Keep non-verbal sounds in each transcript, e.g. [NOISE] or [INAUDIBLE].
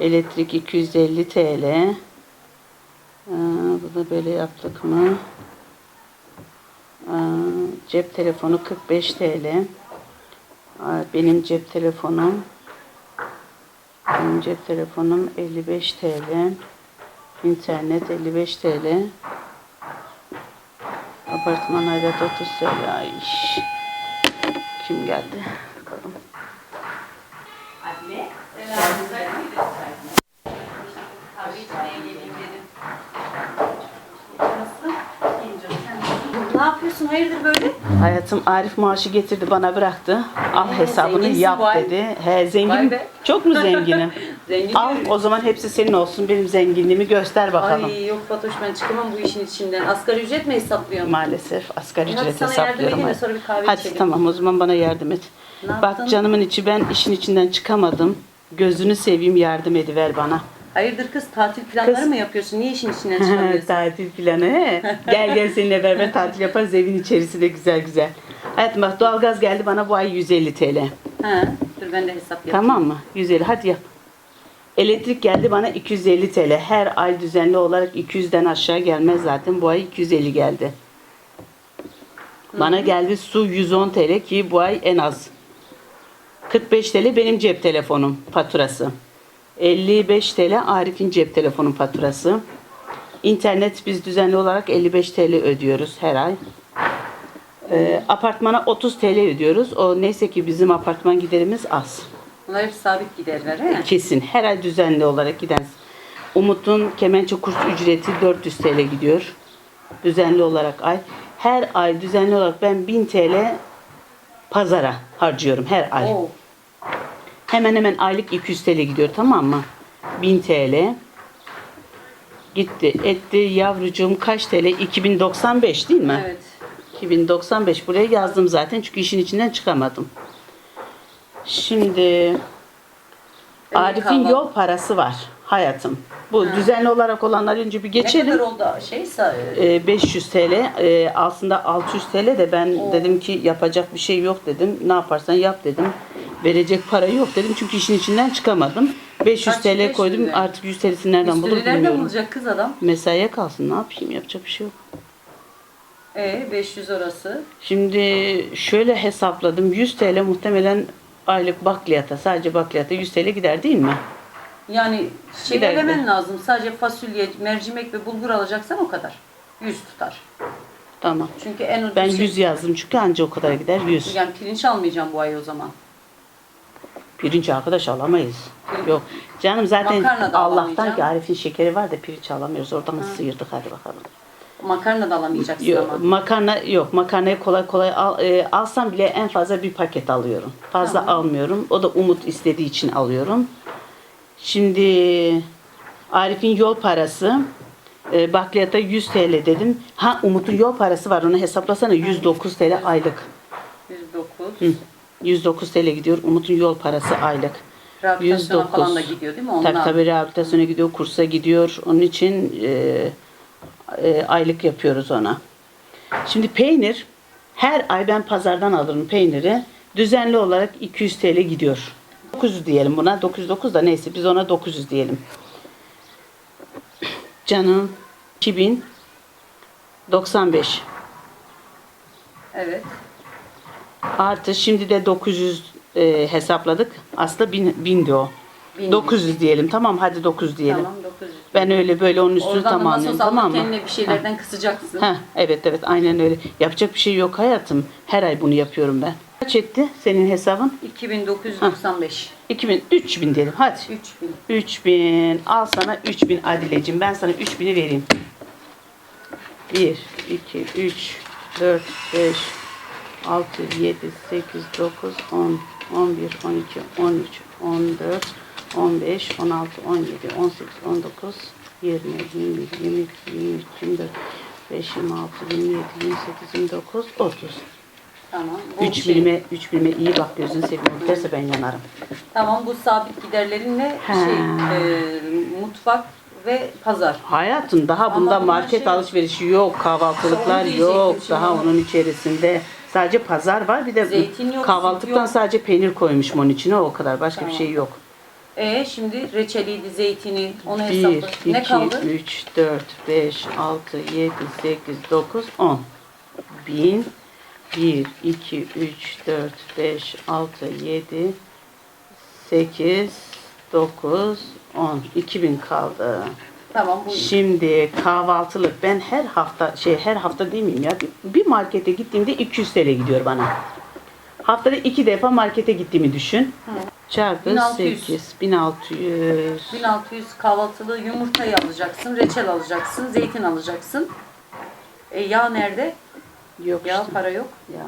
Elektrik 250 TL. Ee, bunu böyle yaptık mı? Ee, cep telefonu 45 TL. Ee, benim cep telefonum benim cep telefonum 55 TL. İnternet 55 TL. Apartman aidat 30 TL. Ay. Kim geldi? Bakalım. Anne. Kahve içmeye geleyim dedim. Nasıl? İyiyim canım, sen nasılsın? Ne yapıyorsun? Hayırdır böyle? Hayatım Arif maaşı getirdi bana bıraktı. Al Ee, hesabını zenginsin yap vay. dedi. He zengin. Vay be. Çok mu zenginim? [LAUGHS] Zengin Al o zaman hepsi senin olsun. Benim zenginliğimi göster bakalım. Ay yok Fatoş ben çıkamam bu işin içinden. Asgari ücret mi hesaplıyorsun? Maalesef asgari E hadi ücret sana yardım hesaplıyorum. edeyim de sonra bir kahve Hadi içelim. tamam o zaman bana yardım et. Ne Bak yaptın? canımın içi ben işin içinden çıkamadım. Gözünü seveyim yardım ediver bana. Hayırdır kız tatil planları Kız- mı yapıyorsun? Niye işin içinden [LAUGHS] çıkamıyorsun? tatil planı he. Gel gel seninle beraber tatil yaparız evin içerisi de güzel güzel. Hayatım bak doğalgaz geldi bana bu ay 150 TL. ha, dur ben de hesap yapayım. Tamam mı? 150 hadi yap. Elektrik geldi bana 250 TL. Her ay düzenli olarak 200'den aşağı gelmez zaten. Bu ay 250 geldi. Bana geldi su 110 TL ki bu ay en az. 45 TL benim cep telefonum faturası. 55 TL Arif'in cep telefonu faturası. İnternet biz düzenli olarak 55 TL ödüyoruz her ay. Ee, apartmana 30 TL ödüyoruz. O neyse ki bizim apartman giderimiz az. Bunlar hep sabit giderler he? Kesin. Her ay düzenli olarak giden. Umut'un kemençe kurs ücreti 400 TL gidiyor. Düzenli olarak ay. Her ay düzenli olarak ben 1000 TL pazara harcıyorum her ay. Oo. Hemen hemen aylık 200 TL gidiyor tamam mı? 1000 TL. Gitti etti yavrucuğum kaç TL? 2095 değil mi? Evet. 2095 buraya yazdım zaten çünkü işin içinden çıkamadım. Şimdi Arif'in yol parası var hayatım. Bu düzenli olarak olanlar önce bir Ne kadar geçelim. oldu şeyse e, Ee, 500 TL ee, aslında 600 TL de ben Oo. dedim ki yapacak bir şey yok dedim. Ne yaparsan yap dedim. Verecek para yok dedim çünkü işin içinden çıkamadım. 500 Kaç? TL 500 koydum lira. artık 100 TL'si nereden bulur üstünü nereden bilmiyorum. bulacak kız adam? Mesaiye kalsın ne yapayım yapacak bir şey yok. E 500 orası. Şimdi şöyle hesapladım. 100 TL muhtemelen aylık bakliyata, sadece bakliyata 100 TL gider değil mi? Yani şey elemen lazım. Sadece fasulye, mercimek ve bulgur alacaksan o kadar. 100 tutar. Tamam. Çünkü en ucuz Ben şey- 100 yazdım çünkü anca o kadar gider 100. Yani pirinç almayacağım bu ay o zaman. Pirinç arkadaş alamayız. Yok. Canım zaten Makarna da Allah'tan alamayacağım. ki Arif'in şekeri var da pirinç alamıyoruz. Oradan sıyırdık hadi bakalım. Makarna da alamayacaksın Yok, ama. makarna yok. Makarnayı kolay kolay al, e, alsam bile en fazla bir paket alıyorum. Fazla almıyorum. O da Umut istediği için alıyorum. Şimdi Arif'in yol parası e, bakliyata 100 TL dedim. Ha Umut'un yol parası var onu hesaplasana 109 TL aylık. 109. Hı. 109 TL gidiyor Umut'un yol parası aylık. Rehabilitasyona falan da gidiyor değil mi? Ondan. Tabii tabii rehabilitasyona gidiyor, kursa gidiyor. Onun için e, e, aylık yapıyoruz ona. Şimdi peynir, her ay ben pazardan alırım peyniri. Düzenli olarak 200 TL gidiyor. 900 diyelim buna. 909 da neyse biz ona 900 diyelim. Canım 2095 Evet. Artı şimdi de 900 e, hesapladık. Aslında 1000 bindi o. Bin. 900 diyelim. Tamam hadi 900 diyelim. Tamam 900. Ben öyle böyle onun üstünü Oradan tamam mı? kendine bir şeylerden kısacaksın. Ha, evet evet aynen öyle. Yapacak bir şey yok hayatım. Her ay bunu yapıyorum ben. Kaç etti senin hesabın? 2995. 2000, 3000 diyelim hadi. 3000. 3000. Al sana 3000 Adile'cim. Ben sana 3000'i vereyim. 1, 2, 3, 4, 5, 6, 7, 8, 9, 10, 11, 12, 13, 14, 15, 16, 17, 18, 19, 20, 21, 22, 23, 24, 25, 26, 27, 28, 29, 30. Tamam. Bu 3 şey- bilime, 3 bilime iyi bak gözünü seveyim. Derse ben yanarım. Tamam bu sabit giderlerinle Ha. şey e, mutfak ve pazar. Hayatım daha bunda bunlar market şey- alışverişi yok, kahvaltılıklar Onu diyecektim yok. şimdi Daha onu. onun içerisinde sadece pazar var. Bir de Zeytin yok, süt kahvaltıdan yok. sadece peynir koymuşum onun içine o kadar. Başka bir Tamam. şey yok. E şimdi reçeliydi, zeytini, onu 1, hesapla. 2, Ne kaldı? 3, 4, 5, 6, 7, 8, 9, 10. 1000, 1, 2, 3, 4, 5, 6, 7, 8, 9, 10. 2000 kaldı. Tamam bu. Şimdi kahvaltılık ben her hafta şey her hafta değil miyim ya bir, bir markete gittiğimde 200 TL gidiyor bana. Haftada iki defa markete gittiğimi düşün. Çarpı 1600. 8 1600 1600 kahvaltılı yumurtayı alacaksın, reçel alacaksın, zeytin alacaksın. E yağ nerede? yok Yağ işte. para yok. Ya.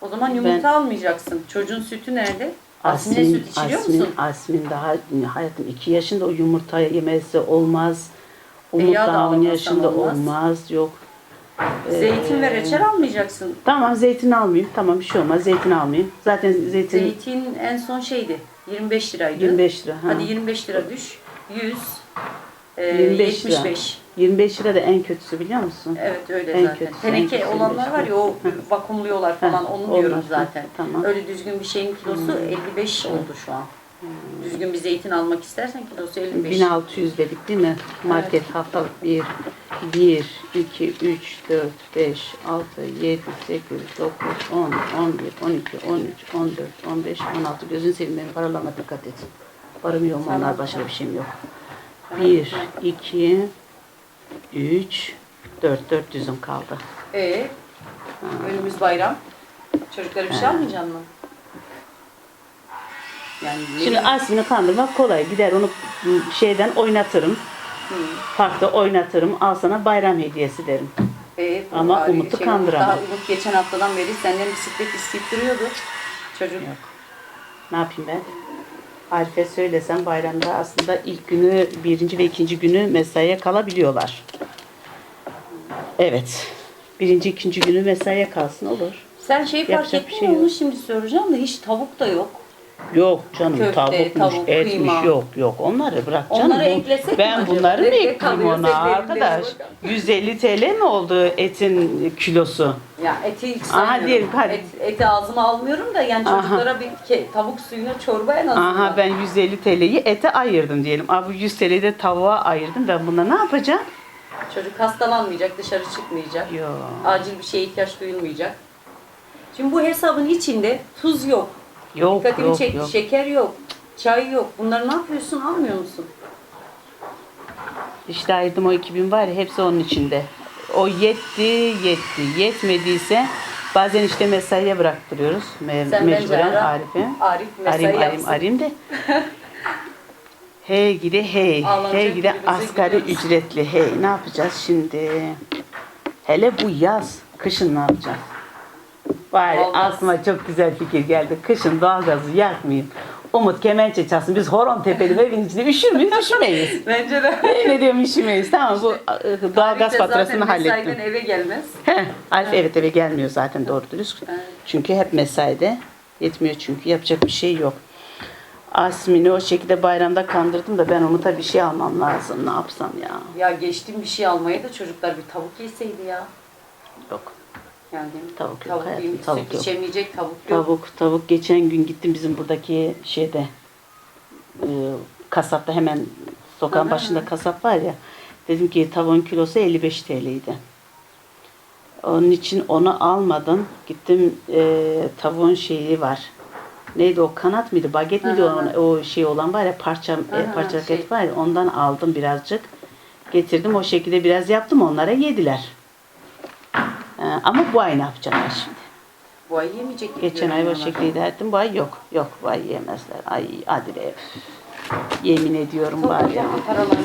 O zaman yumurta almayacaksın. Çocuğun sütü nerede? Asmine Asmin, süt içiriyor Asmin, musun? Asmin daha hayatım 2 yaşında o yumurta yemesi olmaz. Umut E, yağ da daha 10 almazsan yaşında olmaz. olmaz. Yok. Zeytin ve Ee, reçel almayacaksın. Tamam zeytin almayayım. Tamam bir şey olmaz. Zeytin almayayım. Zaten zeytin Zeytin en son şeydi. 25 liraydı. 25 lira. Ha. Hadi 25 lira düş. 100 e, 25 lira. 75. 25 lira da en kötüsü biliyor musun? Evet öyle En zaten. kötüsü, en Teneke kötüsü olanlar var ya o vakumluyorlar falan onu onlar, diyorum zaten. tamam. Öyle düzgün bir şeyin kilosu 55 oldu şu an. Düzgün bir zeytin almak istersen kilosu 55. 1600 dedik değil mi? Market haftalık 1, 1, 2, 3, 4, 5, 6, 7, 8, 9, 10, 11, 12, 13, 14, 15, 16. Gözün seveyim benim paralarıma dikkat et. Param yok onlar başka bir şeyim yok. Tamam, 1, tamam. 2, 3, 4, 400'üm kaldı. Ee, önümüz bayram. Çocuklara bir şey almayacaksın mı? Yani ne Şimdi Asmin'i kandırmak kolay. Gider onu şeyden oynatırım. Parkta oynatırım. Al sana bayram hediyesi derim. Ee, bu Ama abi Umut'u şey, kandıramam. Daha Umut geçen haftadan beri senden bisiklet isteyip duruyordu. Çocuk. Yok. Ne yapayım ben? Arife söylesem bayramda aslında ilk günü, birinci ve ikinci günü mesaiye kalabiliyorlar. Evet. Birinci, ikinci günü mesaiye kalsın olur. Sen şey fark Yapacak bir ettin şey mi yok. onu şimdi soracağım da hiç tavuk da yok. Yok canım Köfte, tavukmuş, tavuk, etmiş kıyma. yok yok. Onları bırak canım. Onları eklesek mi ben acaba? bunları mı ekleyeyim ona arkadaş? elimde? 150 TL mi oldu etin kilosu? Ya eti hiç Aha, saymıyorum. diyelim, hadi. Et, eti ağzıma almıyorum da yani Aha. çocuklara bir ke- tavuk suyuna çorba en azından. Aha ben 150 TL'yi ete ayırdım diyelim. Abi bu 100 TL'yi de tavuğa ayırdım. Ben bunda ne yapacağım? Çocuk hastalanmayacak, dışarı çıkmayacak. Yok. Acil bir şeye ihtiyaç duyulmayacak. Şimdi bu hesabın içinde tuz yok. Yok Dikkatimi yok çekti. yok. Şeker yok. Çay yok. Bunları ne yapıyorsun? Almıyor musun? İşte ayırdım o 2000 var ya hepsi onun içinde. O yetti yetti. Yetmediyse bazen işte mesaiye bıraktırıyoruz. Me Sen bence mecburen ara. Arif'i. Arif mesai Arayayım arayayım yapsın. arayayım de. [LAUGHS] hey gide hey. Ağlanacak Hey gide birbirimize asgari gidiyoruz. ücretli hey. Ne yapacağız şimdi? Hele bu yaz. Kışın ne yapacağız? Ya, Olmaz. aklıma çok güzel fikir geldi. Kışın doğalgazı yakmayayım. Umut kemençe çalsın. Biz horon tepeli evin içinde üşür müyüz? [LAUGHS] Üşümeyiz. Bence de. Ne diyorum üşümeyiz. Tamam bu e, doğalgaz faturasını zaten hallettim. eve gelmez. Heh, Arif evet eve gelmiyor zaten doğru dürüst. Evet. Çünkü hep mesaide. Yetmiyor çünkü yapacak bir şey yok. Asmin'i o şekilde bayramda kandırdım da ben Umut'a bir şey almam lazım. Ne yapsam ya? Ya geçtim bir şey almaya da çocuklar bir tavuk yeseydi ya. Yok. Yani Tavuk yok hayatım, yiyeyim, tavuk süt yok. içemeyecek tavuk yok. Tavuk, tavuk. Geçen gün gittim bizim buradaki şeyde e, kasapta hemen sokağın Aha. başında kasap var ya. Dedim ki tavuğun kilosu 55 TL'ydi. Onun için onu almadım. Gittim e, tavuğun şeyi var. Neydi o kanat mıydı? Baget miydi Aha. o, o şey olan var ya parça e, Aha, parçalık şey. et var ya ondan aldım birazcık. Getirdim o şekilde biraz yaptım onlara yediler. E, ama bu ay ne yapacaklar şimdi? Bu ay yemeyecek gibi Geçen ay o görünüyor şekilde idare ettim. Bu ay yok. Yok bu ay yemezler. Ay Adile. Yemin ediyorum bana. var ya. Topla paralarını.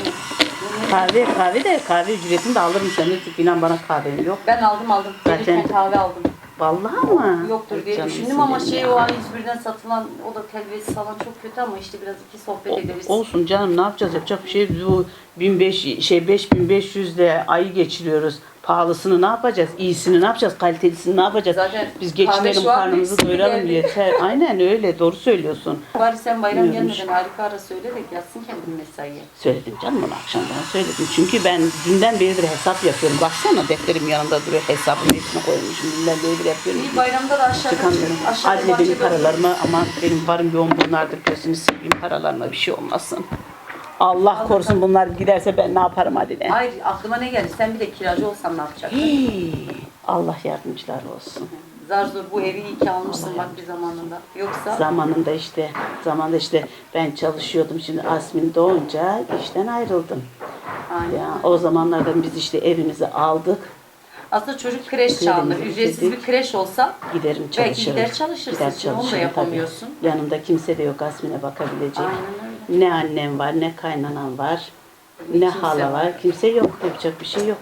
Kahve kahve de kahve ücretini de alırım senin. İnan bana kahvem yok. Ben aldım aldım. Zaten- Gelirken kahve aldım. Vallahi mı? Yoktur diye Canım düşündüm ama senin şey ya. o A101'den satılan o da telvesi falan çok kötü ama işte biraz iki sohbet O- ederiz. olsun canım ne yapacağız yapacak bir şey yok. bu 1500 şey 5500 ile ayı geçiriyoruz. Pahalısını ne yapacağız? İyisini ne yapacağız? Kalitelisini ne yapacağız? Zaten Biz kahve geçinelim şu an karnımızı doyuralım geldi. yeter. [LAUGHS] Aynen öyle doğru söylüyorsun. Bari sen bayram Bilmiyormuş. gelmeden harika ara söyle de yatsın kendini mesaiye. Söyledim canım onu akşamdan söyledim. Çünkü ben dünden beridir hesap yapıyorum. Baksana defterim yanımda duruyor. Hesabımı hepsini koymuşum. Dünden beridir yapıyorum. İyi bayramda da aşağıda Çıkamıyorum. aşağıda Adile benim bahçede paralarıma aman benim varım yoğun bunlardır gözünü seveyim paralarıma bir şey olmasın. Allah korusun bunlar giderse ben ne yaparım Adile? Hayır aklıma ne geldi? Sen bir de kiracı olsan ne yapacaksın? Hii, Allah yardımcılar olsun. Zar zor bu evi iyi ki almışsın bak bir zamanında. Yoksa Zamanında işte, zamanında işte ben çalışıyordum. Şimdi Asmin doğunca işten ayrıldım. Aynen. Ya o zamanlarda biz işte evimizi aldık. aslında çocuk kreş çağında Gidelim, ücretsiz bir dedik. kreş olsa Giderim Belki çalışırım. gider çalışırsın. Onu da yapamıyorsun. Tabii. Yanımda kimse de yok Asmin'e bakabilecek. Aynen Ne annem var, ne kaynanan var, ne hala var. Kimse yok. Yapacak bir şey yok.